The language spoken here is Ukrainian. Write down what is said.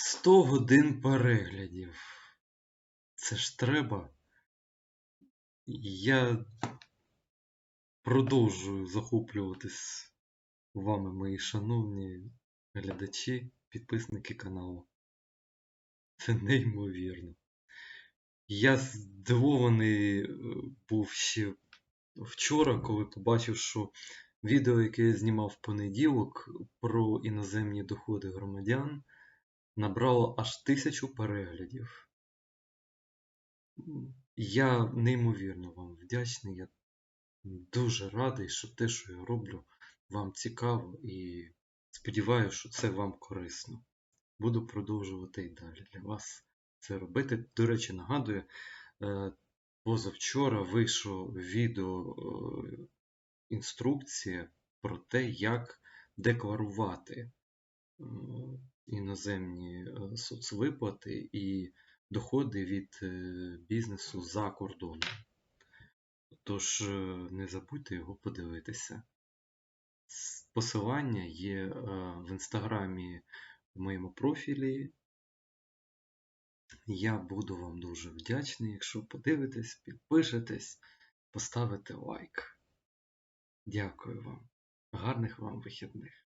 100 годин переглядів. Це ж треба. Я продовжую захоплюватись вами, мої шановні глядачі, підписники каналу. Це неймовірно. Я здивований е, був ще вчора, коли побачив, що відео, яке я знімав в понеділок про іноземні доходи громадян, набрало аж тисячу переглядів. Я неймовірно вам вдячний. Я дуже радий, що те, що я роблю, вам цікаво і сподіваюся, що це вам корисно. Буду продовжувати і далі для вас це робити. До речі, нагадую, е, позавчора вийшло відео е, інструкція про те, як декларувати е, іноземні е, соцвиплати і доходи від е, бізнесу за кордоном. Тож е, не забудьте його подивитися. Посилання є в інстаграмі в моєму профілі. Я буду вам дуже вдячний, якщо подивитесь, підпишетесь, поставите лайк. Дякую вам. Гарних вам вихідних.